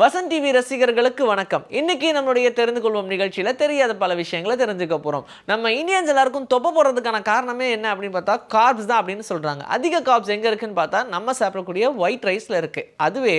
Vasan TV ரசிகர்களுக்கு வணக்கம். இன்னைக்கு நம்மளுடைய தெரிந்து கொள்வோம் நிகழ்ச்சியில் தெரியாத பல விஷயங்களை தெரிஞ்சுக்க போகிறோம் நம்ம இந்தியன்ஸ் எல்லாருக்கும் தொப்ப போகிறதுக்கான காரணமே என்ன அப்படின்னு பார்த்தா கார்ப்ஸ் தான் அப்படின்னு சொல்கிறாங்க அதிக கார்ப்ஸ் எங்கே இருக்குன்னு பார்த்தா நம்ம சாப்பிடக்கூடிய ஒயிட் ரைஸில் இருக்குது அதுவே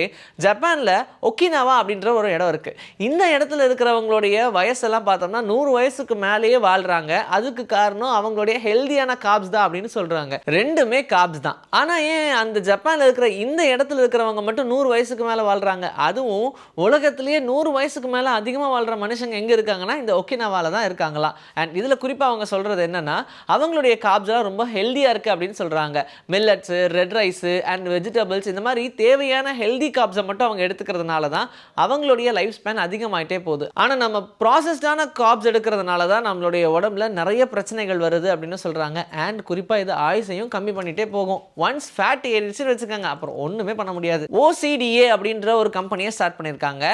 ஜப்பானில் ஒக்கினாவா அப்படின்ற ஒரு இடம் இருக்குது இந்த இடத்துல இருக்கிறவங்களுடைய வயசெல்லாம் பார்த்தோம்னா நூறு வயசுக்கு மேலேயே வாழ்கிறாங்க அதுக்கு காரணம் அவங்களுடைய ஹெல்தியான கார்ப்ஸ் தான் அப்படின்னு சொல்கிறாங்க ரெண்டுமே கார்ப்ஸ் தான். ஆனால் ஏன் அந்த ஜப்பானில் இருக்கிற இந்த இடத்துல இருக்கிறவங்க மட்டும் நூறு வயசுக்கு மேலே வாழ்கிறாங்க அதுவும் உலகத்திலேயே நூறு வயசுக்கு மேலே அதிகமாக வாழ்கிற மனுஷங்க எங்கே இருக்காங்கன்னா இந்த ஒக்கினாவால தான் இருக்காங்களா? அண்ட் இதில் குறிப்பாக அவங்க சொல்றது என்னென்னா அவங்களுடைய காப்ஸ்லாம் ரொம்ப ஹெல்தியாக இருக்கு அப்படின்னு சொல்கிறாங்க millets red rice and vegetables இந்த மாதிரி தேவையான ஹெல்தி காப்ஸை மட்டும் அவங்க எடுத்துக்கிறதுனால தான் அவங்களுடைய லைஃப் ஸ்பேன் அதிகமாகிட்டே போகுது. ஆனால் நம்ம ப்ராசஸ்டான காப்ஸ் எடுக்கிறதுனால தான் நம்மளுடைய உடம்புல நிறைய பிரச்சனைகள் வருது அப்படின்னு சொல்கிறாங்க அண்ட் குறிப்பாக இது ஆயுசையும் கம்மி பண்ணிகிட்டே போகும். ஒன்ஸ் ஃபேட் ஏறிச்சுன்னு வச்சுக்கோங்க அப்புறம் ஒன்றுமே பண்ண முடியாது. ஓசிடிஏ அப்படின்ற ஒரு கம்பெனியை ஸ்டார்ட் பண்ணியிருக்காங்க.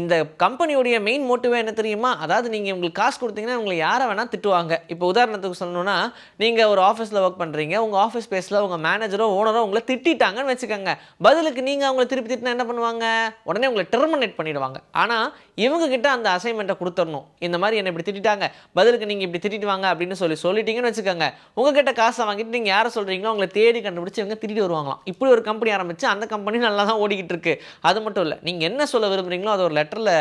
இந்த கம்பெனியுடைய மெயின் மோட்டிவே என்ன தெரியுமா? அதாவது நீங்கள் உங்களுக்கு காசு கொடுத்தீங்கன்னா உங்களை யாரை வேணால் திட்டுவாங்க. இப்போ உதாரணத்துக்கு சொல்லணும்னா நீங்கள் ஒரு ஆஃபீஸில் ஒர்க் பண்ணுறீங்க உங்கள் ஆஃபீஸ் ஸ்பேஸில் உங்கள் மேனேஜரோ ஓனரோ உங்களை திட்டிட்டாங்கன்னு வச்சுக்கோங்க. பதிலுக்கு நீங்கள் அவங்களை திருப்பி திட்டினா என்ன பண்ணுவாங்க? உடனே உங்களை டெர்மினேட் பண்ணிடுவாங்க. ஆனால் இவங்க கிட்ட அந்த அசைன்மெண்ட்டை கொடுத்துடணும். இந்த மாதிரி என்னை இப்படி திட்டிட்டாங்க. பதிலுக்கு நீங்கள் இப்படி திட்டிட்டு வாங்க அப்படின்னு சொல்லி சொல்லிட்டீங்கன்னு வச்சுக்கோங்க. உங்ககிட்ட காசை வாங்கிட்டு நீங்கள் யாரை சொல்கிறீங்களோ உங்களை தேடி கண்டுபிடிச்சி இவங்க திட்டிட்டு வருவாங்களாம். இப்படி ஒரு கம்பெனி ஆரம்பித்து அந்த கம்பெனி நல்லா தான் ஓடிக்கிட்டு இருக்கு. அது மட்டும் இல்லை நீங்கள் என்ன சொல்ல விரும்புறீங்களோ அதை ஒரு லெட்டரில்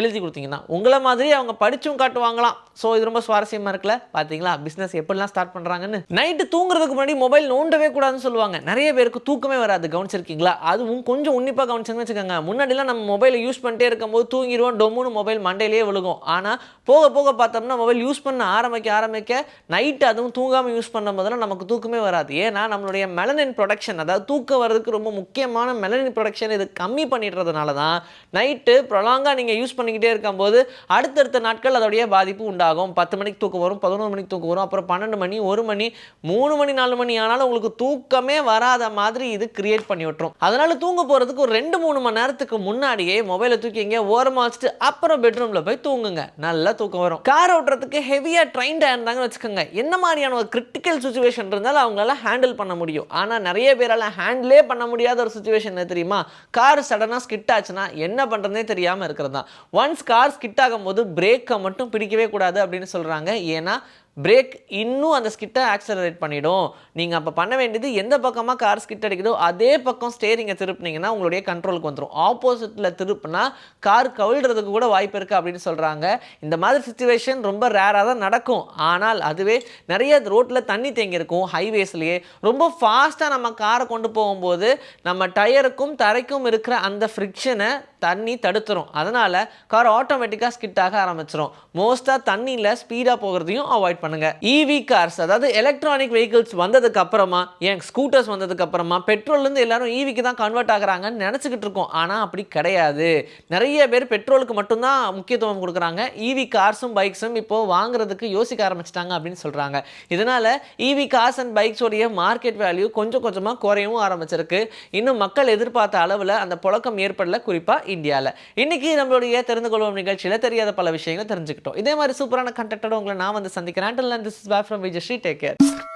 எழுதி கொடுத்தீங்கன்னா உங்களை மாதிரி அவங்க படிச்சும் காட்டுவாங்களாம். ஸோ இது ரொம்ப சுவாரஸ்யமாக இருக்குல்ல? பார்த்தீங்களா பிஸ்னஸ் எப்படிலாம் ஸ்டார்ட் பண்ணுறாங்கன்னு நைட்டு தூங்குறதுக்கு முன்னாடி மொபைல் நோண்டவே கூடாதுன்னு சொல்லுவாங்க. நிறைய பேருக்கு தூக்கமே வராது. கவனிச்சிருக்கீங்களா? அதுவும் கொஞ்சம் உன்னிப்பாக கவனிச்சிங்கன்னு வச்சுக்கோங்க. முன்னாடிலாம் நம்ம மொபைலை யூஸ் பண்ணிட்டே இருக்கும்போது தூங்கிடுவோம். டொம்முன்னு மொபைல் மண்டையிலேயே விழுகும். ஆனால் போக போக பார்த்தோம்னா மொபைல் யூஸ் பண்ண ஆரம்பிக்க ஆரம்பிக்க நைட்டு அதுவும் தூங்காமல் யூஸ் பண்ணும் போதெல்லாம் நமக்கு தூக்கமே வராது. ஏன்னா நம்மளுடைய மெலனின் ப்ரொடக்ஷன் அதாவது தூக்கம் வர்றதுக்கு ரொம்ப முக்கியமான மெலனின் ப்ரொடக்ஷன் இது கம்மி பண்ணிடுறதுனால தான் நைட்டு ப்ரொலாங்காக நீங்கள் யூஸ் பண்ணிக்கிட்டே இருக்கும்போது அடுத்தடுத்த நாட்கள் அதோடைய பாதிப்பு உண்டாகும். பத்து மணிக்கு தூக்கம் வரும் பதினோரு மணிக்கு தூக்கம் வரும் அப்புறம் பன்னெண்டு மணி ஒரு மணி மூணு மணி நாலு மணி ஆனாலும் உங்களுக்கு தூக்கமே வராத மாதிரி இது கிரியேட் பண்ணி விட்டுரும். அதனால் தூங்க போகிறதுக்கு ஒரு ரெண்டு மூணு மணி நேரத்துக்கு முன்னாடியே மொபைலை தூக்கி ஓரமாக வச்சுட்டு அப்புறம் பெட்ரூமில் போய் தூங்குங்க. நல்லா தூக்கம் வரும். கார் ஓட்டுறதுக்கு ஹெவியாக ட்ரைன்டாக இருந்தாங்கன்னு வச்சுக்கோங்க. என்ன மாதிரியான ஒரு கிரிட்டிக்கல் சுச்சுவேஷன் இருந்தாலும் அவங்களால ஹேண்டில் பண்ண முடியும். ஆனால் நிறைய பேரால் ஹேண்டிலே பண்ண முடியாத ஒரு சுச்சுவேஷன் என்ன தெரியுமா? கார் சடனாக ஸ்கிட் ஆச்சுன்னா என்ன என்ன பண்ணுறதே தெரியாமல் இருக்கிறது தான் ஒன்ஸ் கார் ஸ்கிட் ஆகும்போது பிரேக்கை மட்டும் பிடிக்கவே கூடாது அப்படின்னு சொல்கிறாங்க ஏன்னா பிரேக் இன்னும் அந்த ஸ்கிட்டை ஆக்சலரேட் பண்ணிடும். நீங்கள் அப்போ பண்ண வேண்டியது எந்த பக்கமாக கார் ஸ்கிட் அடிக்குதோ அதே பக்கம் ஸ்டேரிங்கை திருப்பினீங்கன்னா உங்களுடைய கண்ட்ரோலுக்கு வந்துடும் ஆப்போசிட்டில் திருப்பினா கார் கவிழ்றதுக்கு கூட வாய்ப்பு இருக்குது அப்படின்னு சொல்கிறாங்க இந்த மாதிரி சுச்சுவேஷன் ரொம்ப ரேராக தான் நடக்கும். ஆனால் அதுவே நிறைய ரோட்டில் தண்ணி தேங்கியிருக்கும் ஹைவேஸ்லேயே ரொம்ப ஃபாஸ்ட்டாக நம்ம காரை கொண்டு போகும்போது நம்ம டயருக்கும் தரைக்கும் இருக்கிற அந்த ஃப்ரிக்ஷனை தண்ணி தடுத்துரும். அதனால் கார் ஆட்டோமேட்டிக்காக ஸ்கிட் ஆக ஆரம்பிச்சிடும் மோஸ்ட்டாக தண்ணியில் ஸ்பீடாக போகிறதையும் அவாய்ட் பண்ணுங்கள் இவி கார்ஸ் அதாவது எலக்ட்ரானிக் வெஹிக்கிள்ஸ் வந்ததுக்கு அப்புறமா ஏன் ஸ்கூட்டர்ஸ் வந்ததுக்கு அப்புறமா பெட்ரோல்லேருந்து எல்லாரும் ஈவிக்கு தான் கன்வெர்ட் ஆகுறாங்கன்னு நினச்சிக்கிட்டு இருக்கோம். ஆனால் அப்படி கிடையாது. நிறைய பேர் பெட்ரோலுக்கு மட்டும்தான் முக்கியத்துவம் கொடுக்குறாங்க. இவி கார்ஸும் பைக்ஸும் இப்போது வாங்குறதுக்கு யோசிக்க ஆரம்பிச்சிட்டாங்க அப்படின்னு சொல்கிறாங்க இதனால் இவி கார்ஸ் அண்ட் பைக்ஸோடைய மார்க்கெட் வேல்யூ கொஞ்சம் கொஞ்சமாக குறையவும் ஆரம்பிச்சிருக்கு. இன்னும் மக்கள் எதிர்பார்த்த அளவில் அந்த புழக்கம் ஏற்படல. குறிப்பாக இந்தியாவில் இன்னைக்கு நம்மளுடைய தெரிந்து கொள்வோம் நிகழ்ச்சியில் தெரியாத பல விஷயங்களை தெரிஞ்சுக்கிட்டோம். இதே மாதிரி சூப்பரான கண்டக்டோட உங்களை நான் வந்து சந்திக்கிறேன். Until then, this is.